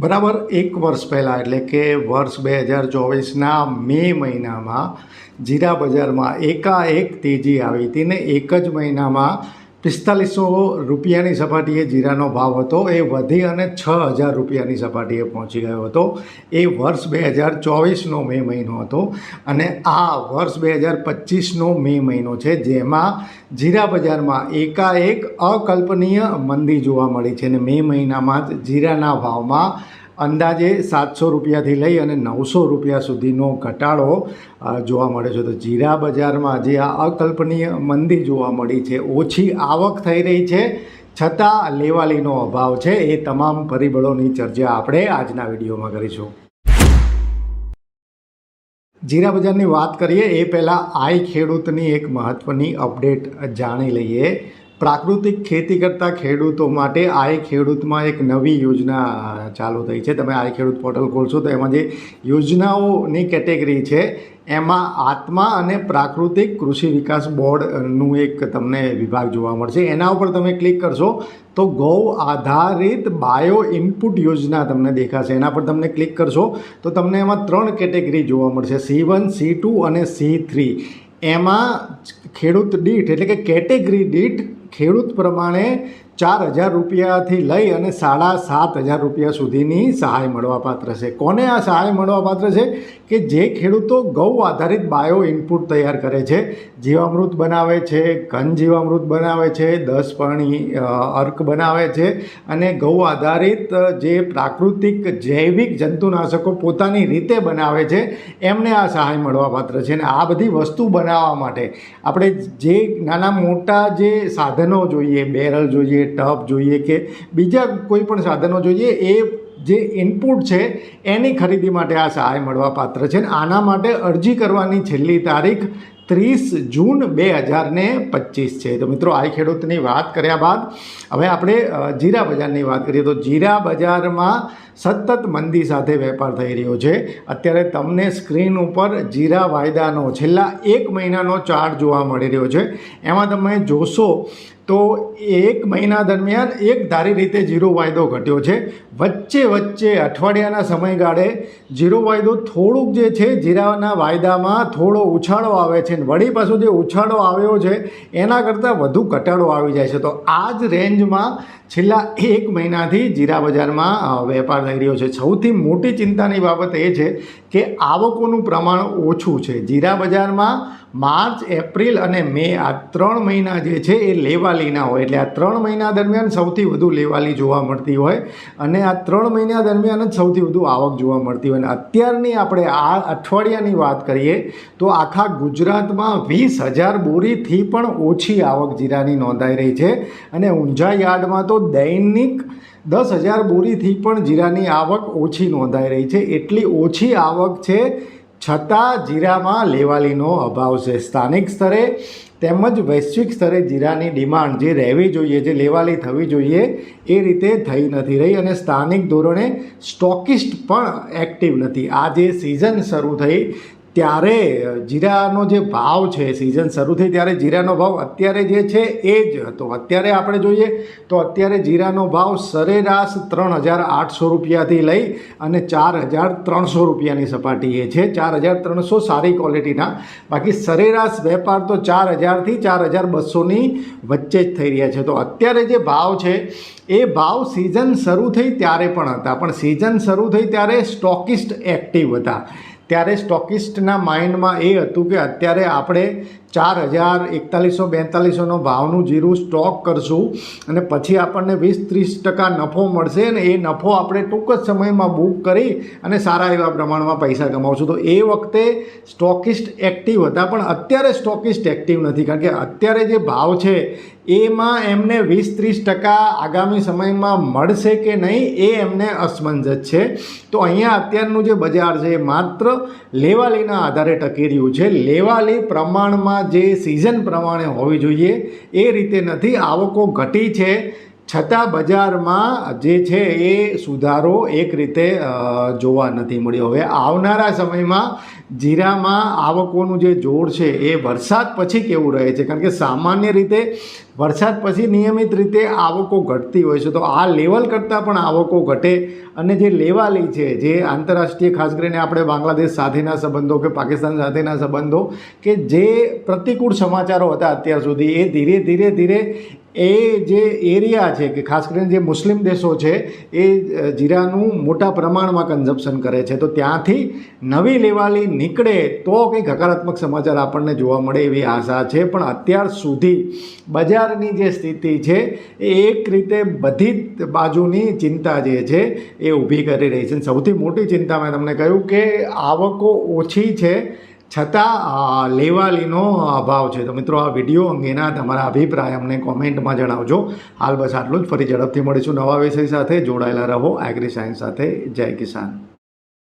બરાબર એક વર્ષ પહેલાં, એટલે કે વર્ષ બે હજાર ચોવીસના મે મહિનામાં જીરા બજારમાં એકાએક તેજી આવી હતી ને એક જ મહિનામાં પિસ્તાલીસો રૂપિયાની સપાટીએ જીરાનો ભાવ હતો. એ વધી અને છ હજાર રૂપિયાની સપાટીએ પહોંચી ગયો હતો. એ વર્ષ બે હજાર ચોવીસનો મે મહિનો હતો અને આ વર્ષ બે હજાર પચીસનો મે મહિનો છે, જેમાં જીરા બજારમાં એકાએક અકલ્પનીય મંદી જોવા મળી છે અને મે મહિનામાં જ જીરાના ભાવમાં અંદાજે સાતસો રૂપિયાથી લઈ અને નવસો રૂપિયા સુધીનો ઘટાડો જોવા મળે છે. તો જીરા બજારમાં જે આ અકલ્પનીય મંદી જોવા મળી છે. ઓછી આવક થઈ રહી છે, છતાં લેવાલીનો અભાવ છે. એ તમામ પરિબળોની ચર્ચા આપણે આજના વિડીયોમાં કરીશું. જીરા બજારની વાત કરીએ, એ પહેલાં આઈ ખેડૂતની એક મહત્ત્વની અપડેટ જાણી લઈએ. પ્રાકૃતિક ખેતી કરતા ખેડૂતો માટે આઈ ખેડૂતમાં એક નવી યોજના ચાલુ થઈ છે. તમે આઈ ખેડૂત પોર્ટલ ખોલશો તો એમાં જે યોજનાઓની કેટેગરી છે, એમાં આત્મા અને પ્રાકૃતિક કૃષિ વિકાસ બોર્ડનું એક તમને વિભાગ જોવા મળશે. એના ઉપર તમે ક્લિક કરશો તો ગૌ આધારિત બાયો ઇનપુટ યોજના તમને દેખાશે. એના પર તમને ક્લિક કરશો તો તમને એમાં ત્રણ કેટેગરી જોવા મળશે. સી વન, સી ટુ અને સી થ્રી. એમાં ખેડૂત દીઠ એટલે કે કેટેગરી દીઠ ખેડૂત પ્રમાણે ચાર હજાર રૂપિયાથી લઈ અને સાડા સાત હજાર રૂપિયા સુધીની સહાય મળવાપાત્ર છે. કોને આ સહાય મળવાપાત્ર છે? કે જે ખેડૂતો ગૌ આધારિત બાયો ઇનપુટ તૈયાર કરે છે, જીવામૃત બનાવે છે, ઘન જીવામૃત બનાવે છે, દસ પાણી અર્ક બનાવે છે અને ગૌ આધારિત જે પ્રાકૃતિક જૈવિક જંતુનાશકો પોતાની રીતે બનાવે છે, એમને આ સહાય મળવાપાત્ર છે. અને આ બધી વસ્તુ બનાવવા માટે આપણે જે નાના મોટા જે સાધનો જોઈએ, બેરલ જોઈએ ટપ જોઈએ કે બીજા કોઈ પણ સાધનો જોઈએ, એ જે ઇનપુટ છે, એની ખરીદી માટે આ સહાય મળવા પાત્ર છે અને આના માટે અરજી કરવાની છેલ્લી તારીખ ત્રીસ જૂન બે હજાર ને પચીસ છે. તો મિત્રો, આ ખેડૂતની વાત કર્યા બાદ હવે આપણે જીરા બજારની વાત કરીએ તો જીરા બજારમાં સતત મંદી સાથે વેપાર થઈ રહ્યો છે. અત્યારે તમને સ્ક્રીન ઉપર જીરા વાયદાનો છેલ્લા એક મહિનાનો ચાર્ટ જોવા મળી રહ્યો છે. એમાં તમે જોશો તો એક મહિના દરમિયાન એક ધારી રીતે જીરો વાયદો ઘટ્યો છે. વચ્ચે વચ્ચે અઠવાડિયાના સમયગાળે જીરો વાયદો થોડુંક જે છે જીરાના વાયદામાં થોડો ઉછાળો આવે છે અને વળી પાછો જે ઉછાળો આવ્યો છે એના કરતાં વધુ ઘટાડો આવી જાય છે. તો આ જ રેન્જમાં છેલ્લા એક મહિનાથી જીરા બજારમાં વેપાર થઈ રહ્યો છે. સૌથી મોટી ચિંતાની બાબત એ છે કે આવકોનું પ્રમાણ ઓછું છે. જીરા બજારમાં માર્ચ, એપ્રિલ અને મે આ ત્રણ મહિના જે છે એ લેવાલીના હોય. એટલે આ ત્રણ મહિના દરમિયાન સૌથી વધુ લેવાલી જોવા મળતી હોય અને આ ત્રણ મહિના દરમિયાન જ સૌથી વધુ આવક જોવા મળતી હોય. અને અત્યારની આપણે આ અઠવાડિયાની વાત કરીએ તો આખા ગુજરાતમાં વીસ હજાર બોરીથી પણ ઓછી આવક જીરાની નોંધાઈ રહી છે. અને ઊંઝા યાર્ડમાં તો દૈનિક દસ હજાર બોરીથી પણ જીરાની આવક ઓછી નોંધાઈ રહી છે. એટલી ઓછી આવક છે છતાં જીરામાં લેવાલીનો અભાવ છે. સ્થાનિક સ્તરે તેમજ વૈશ્વિક સ્તરે જીરાની ડિમાન્ડ જે રહેવી જોઈએ, જે લેવાલી થવી જોઈએ, એ રીતે થઈ નથી રહી અને સ્થાનિક ધોરણે સ્ટોકિસ્ટ પણ એક્ટિવ નથી. આ જે સિઝન શરૂ થઈ ત્યારે જીરાનો જે ભાવ છે સિઝન શરૂ થઈ ત્યારે જીરાનો ભાવ અત્યારે જે છે એ જ હતો. અત્યારે આપણે જોઈએ તો અત્યારે જીરાનો ભાવ સરેરાશ ત્રણ હજાર આઠસો રૂપિયાથી લઈ અને ચાર હજાર ત્રણસો રૂપિયાની સપાટીએ છે. ચાર હજાર ત્રણસો સારી ક્વોલિટીના બાકી સરેરાશ વેપાર તો ચાર હજારથી ચાર હજાર બસોની વચ્ચે જ થઈ રહ્યા છે. તો અત્યારે જે ભાવ છે, એ ભાવ સિઝન શરૂ થઈ ત્યારે પણ હતા. પણ સિઝન શરૂ થઈ ત્યારે સ્ટોકિસ્ટ એક્ટિવ હતા. ત્યારે સ્ટોકિસ્ટના માઇન્ડમાં એ હતું કે અત્યારે આપણે ચાર હજાર એકતાલીસો બેતાલીસોનો ભાવનું જીરું સ્ટોક કરશું અને પછી આપણને વીસ ત્રીસ ટકા નફો મળશે અને એ નફો આપણે ટૂંક જ સમયમાં બુક કરી અને સારા એવા પ્રમાણમાં પૈસા કમાવશું. તો એ વખતે સ્ટોકિસ્ટ એક્ટિવ હતા, પણ અત્યારે સ્ટોકિસ્ટ એક્ટિવ નથી, કારણ કે અત્યારે જે ભાવ છે, એમાં એમને વીસ ત્રીસ ટકા આગામી સમયમાં મળશે કે નહીં, એ એમને અસમંજસ છે. તો અહીંયા અત્યારનું જે બજાર છે, એ માત્ર લેવાલીના આધારે ટકી રહ્યું છે. લેવાલી પ્રમાણમાં જે સિઝન પ્રમાણે હોવી જોઈએ એ રીતે નથી. આવકો ઘટી છે. છતાં બજારમાં જે છે એ સુધારો એક રીતે જોવા નથી મળ્યો. હવે આવનારા સમયમાં જીરામાં આવકોનું જે જોર છે એ વરસાદ પછી કેવું રહે છે? કારણ કે સામાન્ય રીતે વરસાદ પછી નિયમિત રીતે આવકો ઘટતી હોય છે. તો આ લેવલ કરતાં પણ આવકો ઘટે અને જે લેવાલી છે, જે આંતરરાષ્ટ્રીય ખાસ કરીને આપણે બાંગ્લાદેશ સાથેના સંબંધો કે પાકિસ્તાન સાથેના સંબંધો કે જે પ્રતિકૂળ સમાચારો હતા અત્યાર સુધી, એ ધીરે ધીરે ધીરે એ જે એરિયા છે કે ખાસ કરીને જે મુસ્લિમ દેશો છે, એ જીરાનું મોટા પ્રમાણમાં કન્ઝપ્શન કરે છે. તો ત્યાંથી નવી લેવાલી નીકળે તો કંઈક હકારાત્મક સમાચાર આપણને જોવા મળે એવી આશા છે. પણ અત્યાર સુધી બજારની જે સ્થિતિ છે, એ એક રીતે બધી જ બાજુની ચિંતા જે છે, એ ઊભી કરી રહી છે. સૌથી મોટી ચિંતા મેં તમને કહ્યું કે આવકો ઓછી છે છતાં લેવાલીનો અભાવ છે. તો મિત્રો, આ વીડિયો અંગેના તમારા અભિપ્રાય અમને કોમેન્ટમાં જણાવજો. હાલ બસ આટલું જ. ફરી ઝડપથી મળીશું નવા વિષય સાથે. જોડાયેલા રહો. એગ્રી સાયન્સ સાથે. જય કિસાન.